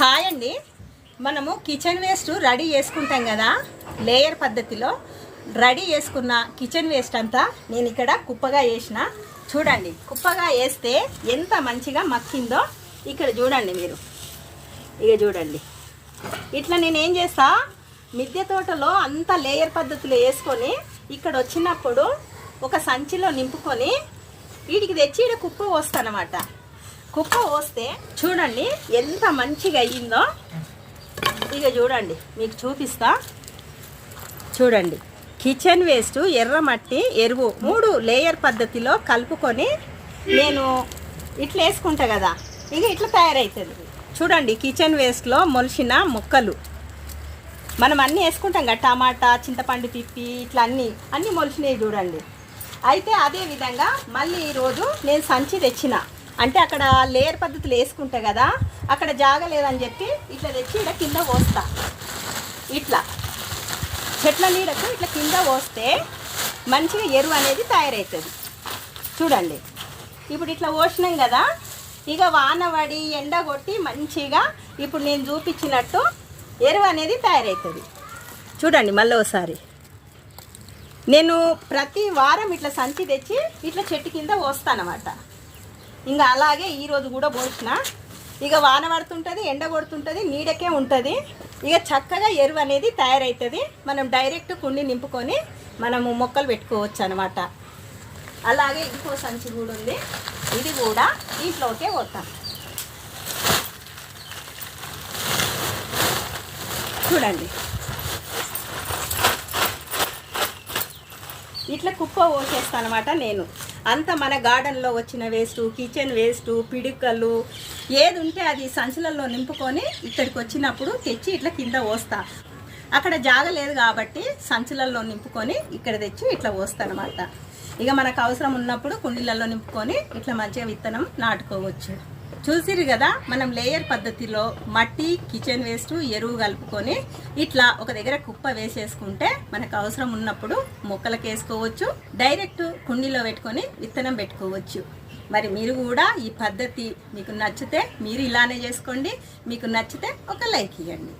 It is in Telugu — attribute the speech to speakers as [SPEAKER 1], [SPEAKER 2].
[SPEAKER 1] హాయ్ అండి. మనము కిచెన్ వేస్ట్ రెడీ చేసుకుంటాం కదా లేయర్ పద్ధతిలో. రెడీ చేసుకున్న కిచెన్ వేస్ట్ అంతా నేను ఇక్కడ కుప్పగా వేసిన. చూడండి కుప్పగా వేస్తే ఎంత మంచిగా మక్కిందో ఇక్కడ చూడండి మీరు. ఇక చూడండి. ఇట్లా నేను ఏం చేస్తా మిద్దె తోటలో అంత లేయర్ పద్ధతిలో వేసుకొని ఇక్కడ వచ్చినప్పుడు ఒక సంచిలో నింపుకొని వీటికి తెచ్చి ఇక్కడ కుప్ప వస్తానమాట కుప్ప పోస్తే చూడండి. ఎంత మంచిగా అయ్యిందో. ఇక చూడండి మీకు చూపిస్తా. చూడండి. కిచెన్ వేస్ట్ ఎర్రమట్టి ఎరువు. మూడు లేయర్ పద్ధతిలో కలుపుకొని నేను ఇట్లా వేసుకుంటా కదా. ఇక ఇట్లా తయారవుతుంది చూడండి కిచెన్ వేస్ట్లో మొలిసిన మొక్కలు. మనం అన్నీ వేసుకుంటాం కదా టమాటా చింతపండు పిప్పి ఇట్లా అన్నీ. అన్నీ మొలిచినాయి చూడండి. అయితే అదే విధంగా మళ్ళీ ఈరోజు నేను సంచి తెచ్చిన. అంటే అక్కడ లేయర్ పద్ధతులు వేసుకుంటా కదా అక్కడ జాగ లేదని చెప్పి ఇట్లా తెచ్చి ఇక్కడ కింద పోస్తా. ఇట్లా. చెట్ల నీడకు ఇట్లా కింద పోస్తే మంచిగా ఎరువు అనేది తయారవుతుంది. చూడండి. ఇప్పుడు ఇట్లా పోసినాం కదా ఇక వాన పడి ఎండ కొట్టి మంచిగా ఇప్పుడు నేను చూపించినట్టు ఎరువు అనేది తయారవుతుంది. చూడండి మళ్ళీ ఒకసారి. నేను ప్రతి వారం ఇట్లా సంచి తెచ్చి ఇట్లా చెట్టు కింద పోస్తానమాట. ఇంకా అలాగే ఈరోజు కూడా పోసిన. ఇక వాన పడుతుంటుంది ఎండ కొడుతుంటుంది నీడకే ఉంటుంది. ఇక చక్కగా ఎరువు అనేది తయారవుతుంది మనం డైరెక్ట్ కుండి నింపుకొని మనము మొక్కలు పెట్టుకోవచ్చు అనమాట అలాగే ఇంకో సంచి కూడా ఉంది. ఇది కూడా ఇంట్లోకే పోతాం. చూడండి. ఇట్లా కుప్ప పోసేస్తానమాట నేను. అంత మన గార్డెన్లో వచ్చిన వేస్ట్ కిచెన్ వేస్ట్ పిడికలు ఏది ఉంటే అది సంచులలో నింపుకొని ఇక్కడికి వచ్చినప్పుడు తెచ్చి ఇట్లా కింద పోస్తా. అక్కడ జాగ లేదు కాబట్టి సంచులలో నింపుకొని ఇక్కడ తెచ్చి ఇట్లా పోస్తానమాట ఇక మనకు అవసరం ఉన్నప్పుడు కుండీలలో నింపుకొని ఇట్లా మంచిగా విత్తనం నాటుకోవచ్చు. చూసిరు కదా మనం లేయర్ పద్ధతిలో మట్టి కిచెన్ వేస్ట్ ఎరువు కలుపుకొని ఇట్లా ఒక దగ్గర కుప్ప వేసేసుకుంటే మనకు అవసరం ఉన్నప్పుడు మొక్కలకు వేసుకోవచ్చు. డైరెక్ట్ కుండీలో పెట్టుకొని విత్తనం పెట్టుకోవచ్చు. మరి మీరు కూడా ఈ పద్ధతి మీకు నచ్చితే మీరు ఇలానే చేసుకోండి. మీకు నచ్చితే ఒక లైక్ ఇవ్వండి